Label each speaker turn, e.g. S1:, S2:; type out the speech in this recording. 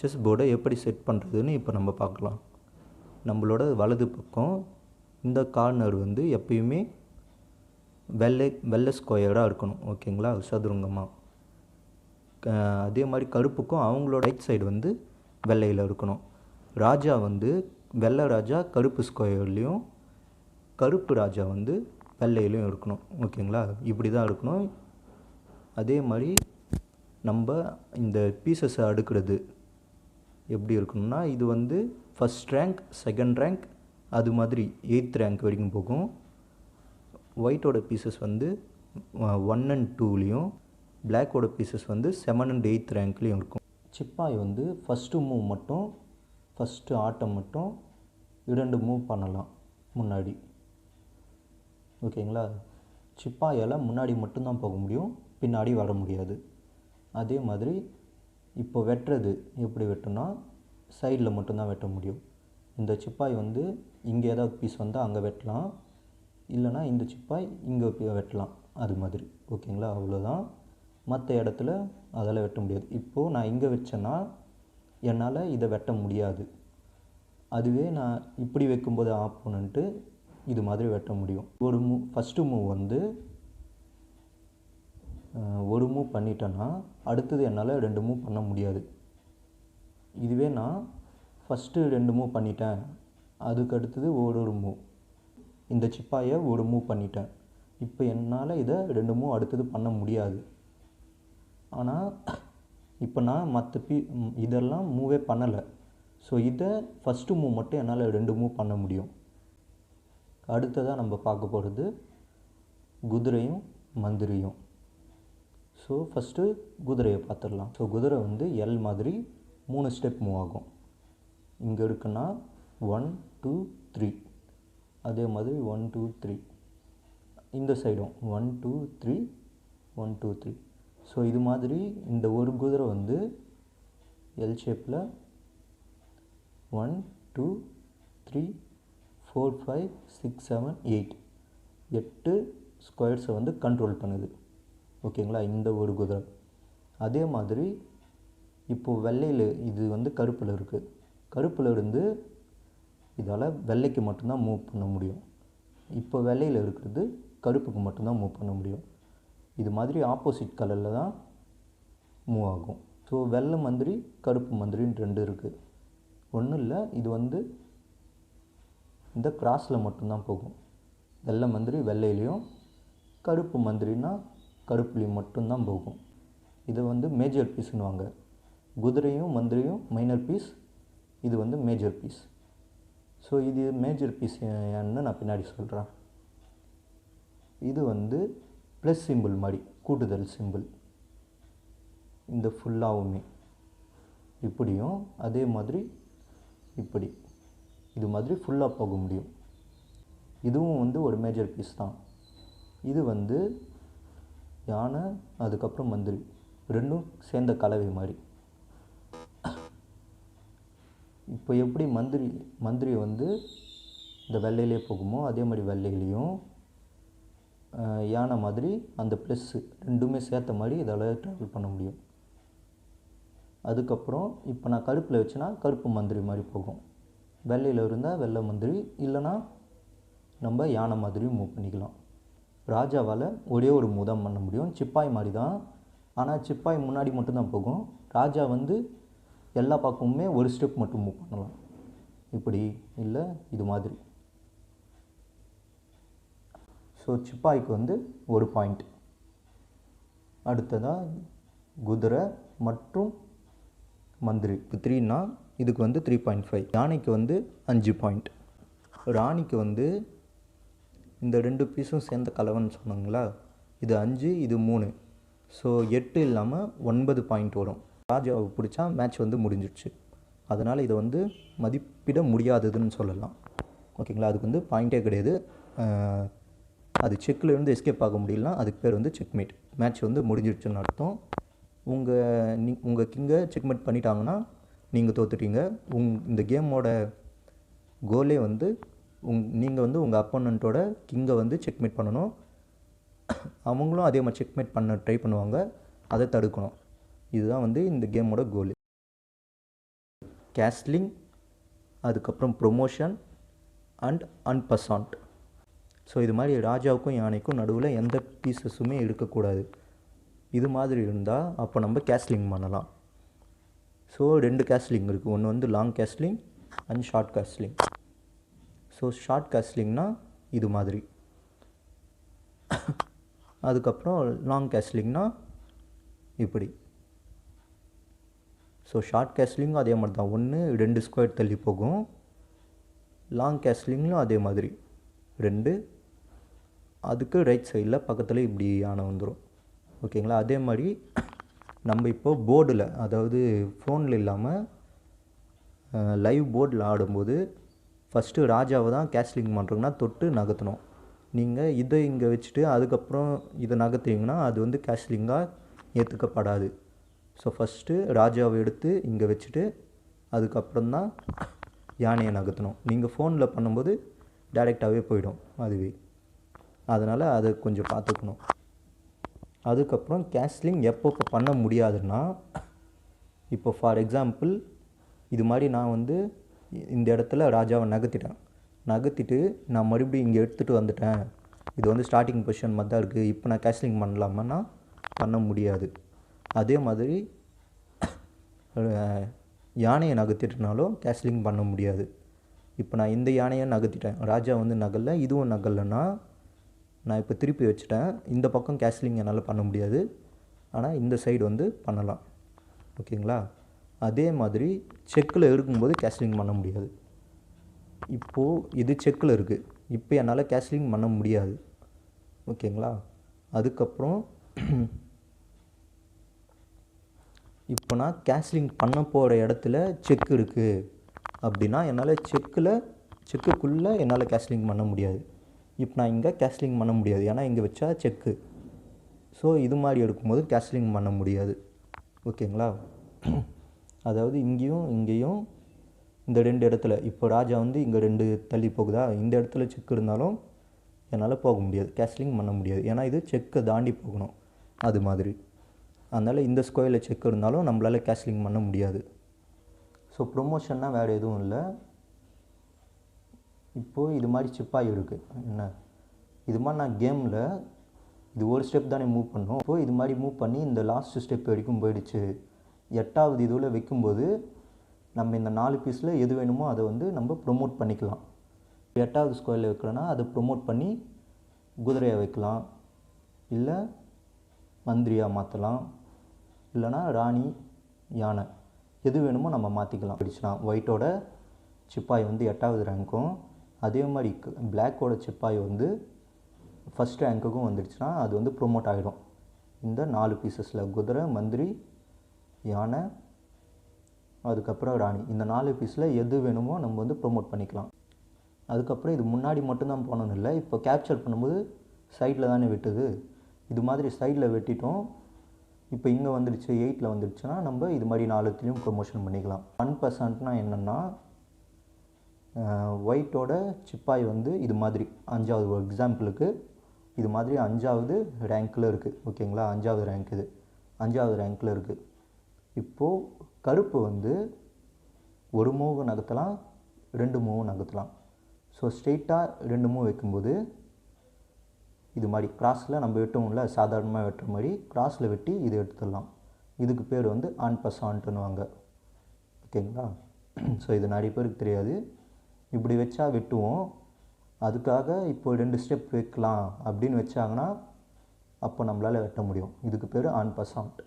S1: Chess போர்டை எப்படி set பண்ணுறதுன்னு இப்போ நம்ம பார்க்கலாம். நம்மளோட வலது பக்கம் இந்த கார்னர் வந்து எப்பயுமே வெள்ளை வெள்ளை ஸ்கொயராக இருக்கணும். ஓகேங்களா? சதுரங்கமாக அதே மாதிரி கருப்புக்கும் அவங்களோட ரைட் சைடு வந்து வெள்ளையில் இருக்கணும். ராஜா வந்து வெள்ளை ராஜா கருப்பு ஸ்கொயர்லேயும் கருப்பு ராஜா வந்து வெள்ளையிலையும் இருக்கணும். ஓகேங்களா? இப்படி தான் இருக்கணும். அதே மாதிரி நம்ம இந்த பீசஸை அடுக்கிறது. எப்படி இருக்கணும்னா இது வந்து ஃபஸ்ட் ரேங்க் செகண்ட் ரேங்க் அது மாதிரி எயித் ரேங்க் வரைக்கும் போகும். ஒயிட்டோட பீசஸ் வந்து ஒன் அண்ட் டூலேயும் பிளாக்கோட பீசஸ் வந்து செவன் அண்ட் எயித் ரேங்க்லேயும் இருக்கும். சிப்பாய் வந்து ஃபஸ்ட்டு மூவ் மட்டும் ஃபஸ்ட்டு ஆட்டம் மட்டும் இரண்டு மூவ் பண்ணலாம் முன்னாடி. ஓகேங்களா? சிப்பாயால் முன்னாடி மட்டும்தான் போக முடியும் பின்னாடி வர முடியாது. அதே மாதிரி இப்போ வெட்டுறது எப்படி வெட்டுனா சைடில் மட்டும்தான் வெட்ட முடியும். இந்த சிப்பாய் வந்து இங்கே ஏதாவது பீஸ் வந்தால் அங்கே வெட்டலாம். இல்லைனா இந்த சிப்பாய் இங்கே வெட்டலாம். அது மாதிரி. ஓகேங்களா? அவ்வளோதான் மற்ற இடத்துல அதால் வெட்ட முடியாது. இப்போது நான் இங்கே வச்சேன்னா என்னால் இதை வெட்ட முடியாது. அதுவே நான் இப்படி வைக்கும்போது ஆப்போனன்ட்டு இது மாதிரி வெட்ட முடியும். ஒரு மூ ஃபஸ்ட்டு மூவ் வந்து ஒரு மூவ் பண்ணிட்டேன்னா அடுத்தது என்னால் ரெண்டு மூவ் பண்ண முடியாது. இதுவே நான் ஃபஸ்ட்டு ரெண்டு மூவ் பண்ணிட்டேன். அதுக்கு அடுத்தது ஒரு ஒரு மூவ் இந்த சிப்பாயை ஒரு மூவ் பண்ணிட்டேன். இப்போ என்னால் இதை ரெண்டு மூவ் அடுத்தது பண்ண முடியாது. ஆனால் இப்போ நான் மற்ற பீ இதெல்லாம் மூவே பண்ணலை. ஸோ இதை ஃபஸ்ட்டு மூவ் மட்டும் என்னால் ரெண்டு மூவ் பண்ண முடியும். அடுத்ததாக நம்ம பார்க்க போகிறது குதிரையும் மந்திரியும். ஸோ ஃபஸ்ட்டு குதிரையை பார்த்துடலாம். ஸோ குதிரை வந்து எல் மாதிரி மூணு ஸ்டெப் மூவ் ஆகும். இங்கே இருக்குன்னா ஒன் டூ த்ரீ அதே மாதிரி ஒன் டூ த்ரீ இந்த சைடும் one two three one two three so இது மாதிரி இந்த ஒரு குதிரை வந்து எல் ஷேப்பில் one two three four five six seven eight எட்டு ஸ்கொயர்ஸை வந்து கண்ட்ரோல் பண்ணுது. ஓகேங்களா? இந்த ஒரு குதிரை. அதே மாதிரி இப்போது வெள்ளையில் இது வந்து கருப்பில் இருக்குது கருப்பில் இருந்து இதால் வெள்ளைக்கு மட்டும்தான் மூவ் பண்ண முடியும். இப்போ வெள்ளையில் இருக்கிறது கருப்புக்கு மட்டும்தான் மூவ் பண்ண முடியும். இது மாதிரி ஆப்போசிட் கலரில் தான் மூவ் ஆகும். ஸோ வெள்ளை மந்திரி கருப்பு மந்திரின்னு ரெண்டு இருக்குது ஒன்றும் இல்லை இது வந்து இந்த கிராஸில் மட்டும்தான் போகும். வெள்ளை மந்திரி வெள்ளையிலையும் கருப்பு மந்திரின்னா கருப்புலேயும் மட்டும்தான் போகும். இதை வந்து மேஜர் பீஸ்னுவாங்க குதிரையும் மந்திரியும் மைனர் பீஸ் இது வந்து மேஜர் பீஸ் ஸோ இது மேஜர் பீஸ் ஏன்னு நான் பின்னாடி சொல்கிறேன் இது வந்து ப்ளஸ் சிம்பிள் மாதிரி கூட்டுதல் சிம்பிள் இந்த ஃபுல்லாகவுமே இப்படியும் அதே மாதிரி இப்படி. இது மாதிரி ஃபுல்லாக போக முடியும். இதுவும் வந்து ஒரு மேஜர் பீஸ் தான். இது வந்து யானை அதுக்கப்புறம் மந்திரி. ரெண்டும் சேர்ந்த கலவை மாதிரி. இப்போ எப்படி மந்திரி மந்திரி வந்து இந்த வெள்ளையிலே போகுமோ அதே மாதிரி வெள்ளையிலையும் யானை மாதிரி அந்த ப்ளஸ்ஸு ரெண்டுமே சேர்த்த மாதிரி இதால் ட்ராவல் பண்ண முடியும். அதுக்கப்புறம் இப்போ நான் கருப்பில் வச்சேன்னா கருப்பு மந்திரி மாதிரி போகும். வெள்ளையில் இருந்தால் வெள்ளை மந்திரி இல்லைனா நம்ம யானை மாதிரியும் மூவ் பண்ணிக்கலாம். ராஜாவால் ஒரே ஒரு முதம் பண்ண முடியும். சிப்பாய் மாதிரி தான் ஆனால் சிப்பாய் முன்னாடி மட்டும்தான் போகும். ராஜா வந்து எல்லா பக்கமுமே ஒரு ஸ்டெப் மட்டும் மூவ் பண்ணலாம். இப்படி இல்லை இது மாதிரி. ஸோ சிப்பாய்க்கு வந்து ஒரு பாயிண்ட் அடுத்ததாக குதிரை மற்றும் மந்திரி. இப்போ த்ரீனா இதுக்கு வந்து த்ரீ பாயிண்ட் ஃபைவ் யானைக்கு வந்து அஞ்சு பாயிண்ட் ராணிக்கு வந்து இந்த ரெண்டு பீஸும் சேர்ந்த கலவைன்னு சொன்னாங்களா இது அஞ்சு இது மூணு. ஸோ எட்டு இல்லாமல் ஒன்பது பாயிண்ட் வரும். ராஜாவை பிடிச்சா மேட்ச் வந்து முடிஞ்சிடுச்சு அதனால் இதை வந்து மதிப்பிட முடியாததுன்னு சொல்லலாம். ஓகேங்களா? அதுக்கு வந்து பாயிண்ட்டே கிடையாது. அது செக்கில் இருந்து எஸ்கேப் ஆக முடியலனா அதுக்கு பேர் வந்து செக்மேட் மேட்ச் வந்து முடிஞ்சிடுச்சுன்னு அர்த்தம். உங்கள் நீ உங்கள் கிங்கை செக்மேட் பண்ணிட்டாங்கன்னா நீங்கள் தோத்துட்டீங்க. உங் இந்த கேமோட கோலே வந்து உங் நீங்கள் வந்து உங்கள் அப்போனண்ட்டோட கிங்கை வந்து செக்மேட் பண்ணணும். அவங்களும் அதே மாதிரி செக்மேட் பண்ண ட்ரை பண்ணுவாங்க. அதை தடுக்கணும். இதுதான் வந்து இந்த கேமோட கோல் கேஸ்லிங் அதுக்கப்புறம் promotion and en passant so இது மாதிரி ராஜாவுக்கும் யானைக்கும் நடுவில் எந்த பீசஸுமே இருக்கக்கூடாது. இது மாதிரி இருந்தால் அப்போ நம்ம கேஸ்லிங் பண்ணலாம். ஸோ ரெண்டு கேஸ்லிங் இருக்குது ஒன்று வந்து long castling and short castling so short கேஸ்லிங்னா இது மாதிரி. அதுக்கப்புறம் லாங் கேஸ்லிங்னா இப்படி. ஸோ ஷார்ட் கேஸ்லிங்கும் அதே மாதிரி தான் ஒன்று ரெண்டு ஸ்கொயர் தள்ளி போகும். லாங் கேஸ்லிங்லும் அதே மாதிரி. ரெண்டு அதுக்கு ரைட் சைடில் பக்கத்தில் இப்படி யானை வந்துடும் ஓகேங்களா அதே மாதிரி நம்ம இப்போ போர்டில் அதாவது ஃபோனில் இல்லாமல் லைவ் போர்டில் ஆடும்போது ஃபஸ்ட்டு ராஜாவை தான் கேஸ்லிங் பண்ணுறோங்கன்னா தொட்டு நகர்த்தணும். நீங்கள் இதை இங்கே வச்சுட்டு அதுக்கப்புறம் இதை நகர்த்துறீங்கன்னா அது வந்து கேஷ்லிங்காக ஏற்றுக்கப்படாது. ஸோ ஃபஸ்ட்டு ராஜாவை எடுத்து இங்கே வச்சுட்டு அதுக்கப்புறம் தான் யானையை நகர்த்தணும். நீங்கள் ஃபோனில் பண்ணும்போது டைரெக்டாகவே போயிடும் அதுவே. அதனால் அதை கொஞ்சம் பார்த்துக்கணும். அதுக்கப்புறம் கேஷ்லிங் எப்பப்போ பண்ண முடியாதுன்னா இப்போ ஃபார் எக்ஸாம்பிள் இது மாதிரி நான் வந்து இந்த இடத்துல ராஜாவை நகர்த்திட்டேன். நகர்த்திட்டு நான் மறுபடியும் இங்கே எடுத்துகிட்டு வந்துட்டேன். இது வந்து ஸ்டார்டிங் பொசிஷன் மாதிரி தான் இருக்குது இப்போ நான் கேஸ்லிங் பண்ணலாமன்னா பண்ண முடியாது. அதே மாதிரி யானையை நகர்த்திட்டனாலும் கேஸ்லிங் பண்ண முடியாது. இப்போ நான் இந்த யானையை நகர்த்திட்டேன். ராஜா வந்து நகலை இதுவும் நகலைன்னா நான் இப்போ திருப்பி வச்சுட்டேன். இந்த பக்கம் கேஸ்லிங் என்னால் பண்ண முடியாது. ஆனால் இந்த சைடு வந்து பண்ணலாம். ஓகேங்களா? அதே மாதிரி செக்கில் இருக்கும்போது கேஸ்லிங் பண்ண முடியாது. இப்போது இது செக்கில் இருக்குது இப்போ என்னால் கேஸ்லிங் பண்ண முடியாது. ஓகேங்களா? அதுக்கப்புறம் இப்போ நான் கேஸ்லிங் பண்ண போகிற இடத்துல செக் இருக்குது அப்படின்னா என்னால் செக்கில் செக்குக்குள்ளே என்னால் கேஸ்லிங் பண்ண முடியாது. இப்போ நான் இங்கே கேஷ்லிங் பண்ண முடியாது. ஏன்னா இங்கே வச்சா செக்கு. ஸோ இது மாதிரி எடுக்கும்போது கேஸ்லிங் பண்ண முடியாது. ஓகேங்களா? அதாவது இங்கேயும் இங்கேயும் இந்த ரெண்டு இடத்துல. இப்போ ராஜா வந்து இங்கே ரெண்டு தள்ளி போகுதா? இந்த இடத்துல செக் இருந்தாலும் என்னால் போக முடியாது. கேஸ்லிங் பண்ண முடியாது. ஏன்னா இது செக்கை தாண்டி போகணும். அது மாதிரி. அதனால் இந்த ஸ்கொயரில் செக் இருந்தாலும் நம்மளால் கேஸ்லிங் பண்ண முடியாது. ஸோ ப்ரொமோஷன்னா வேறு எதுவும் இல்லை. இப்போது இது மாதிரி சிப்பாகி இருக்குது என்ன? இது மாதிரி நான் கேமில் இது ஒரு ஸ்டெப் தானே மூவ் பண்ணோம். இப்போது இது மாதிரி மூவ் பண்ணி இந்த லாஸ்ட் ஸ்டெப் வரைக்கும் போயிடுச்சு. எட்டாவது இதுவில் வைக்கும்போது நம்ம இந்த நாலு பீஸில் எது வேணுமோ அதை வந்து நம்ம ப்ரொமோட் பண்ணிக்கலாம். எட்டாவது ஸ்கொயரில் வைக்கிறோன்னா அதை ப்ரொமோட் பண்ணி குதிரையை வைக்கலாம். இல்லை மந்திரியாக மாற்றலாம் இல்லைனா ராணி யானை எது வேணுமோ நம்ம மாற்றிக்கலாம் பிடிச்சலாம் ஒயிட்டோட சிப்பாய் வந்து எட்டாவது ரேங்க்கும் அதே மாதிரி பிளாக்கோட சிப்பாய் வந்து ஃபஸ்ட் ரேங்க்குக்கும் வந்துடுச்சுன்னா அது வந்து ப்ரொமோட் ஆகிடும் இந்த நாலு பீசஸில் குதிரை மந்திரி யானை அதுக்கப்புறம் ராணி. இந்த நாலு பீஸில் எது வேணுமோ நம்ம வந்து ப்ரொமோட் பண்ணிக்கலாம். அதுக்கப்புறம் இது முன்னாடி மட்டும்தான் போனோன்னு இல்லை இப்போ கேப்சர் பண்ணும்போது சைடில் தானே வெட்டுது. இது மாதிரி சைடில் வெட்டிட்டோம். இப்போ இங்கே வந்துடுச்சு எயிட்டில் வந்துடுச்சுன்னா நம்ம இது மாதிரி நாலுத்துலேயும் ப்ரொமோஷன் பண்ணிக்கலாம். ஒன் பர்சன்ட்னா என்னென்னா ஒயிட்டோட சிப்பாய் வந்து இது மாதிரி அஞ்சாவது ஒரு எக்ஸாம்பிளுக்கு இது மாதிரி அஞ்சாவது ரேங்க்கில் இருக்குது ஓகேங்களா அஞ்சாவது ரேங்க் இது. அஞ்சாவது ரேங்க்கில் இருக்குது இப்போது கருப்பு வந்து ஒரு மூவு நகர்த்தலாம் ரெண்டு மூவு நகர்த்தலாம். ஸோ ஸ்ட்ரெயிட்டாக ரெண்டு மூவ் வைக்கும்போது இது மாதிரி கிராஸில் நம்ம வெட்டுவோம்ல சாதாரணமாக வெட்டுற மாதிரி கிராஸில் வெட்டி இது எடுத்துடலாம். இதுக்கு பேர் வந்து ஆன் பஸ் ஆன்ட்டுன்னுவாங்க ஓகேங்களா? ஸோ இது நிறைய பேருக்கு தெரியாது. இப்படி வச்சா வெட்டுவோம். அதுக்காக இப்போ ரெண்டு ஸ்டெப் வைக்கலாம் அப்படின்னு வச்சாங்கன்னா அப்போ நம்மளால் வெட்ட முடியும். இதுக்கு பேர் ஆன் பஸ் ஆன்ட்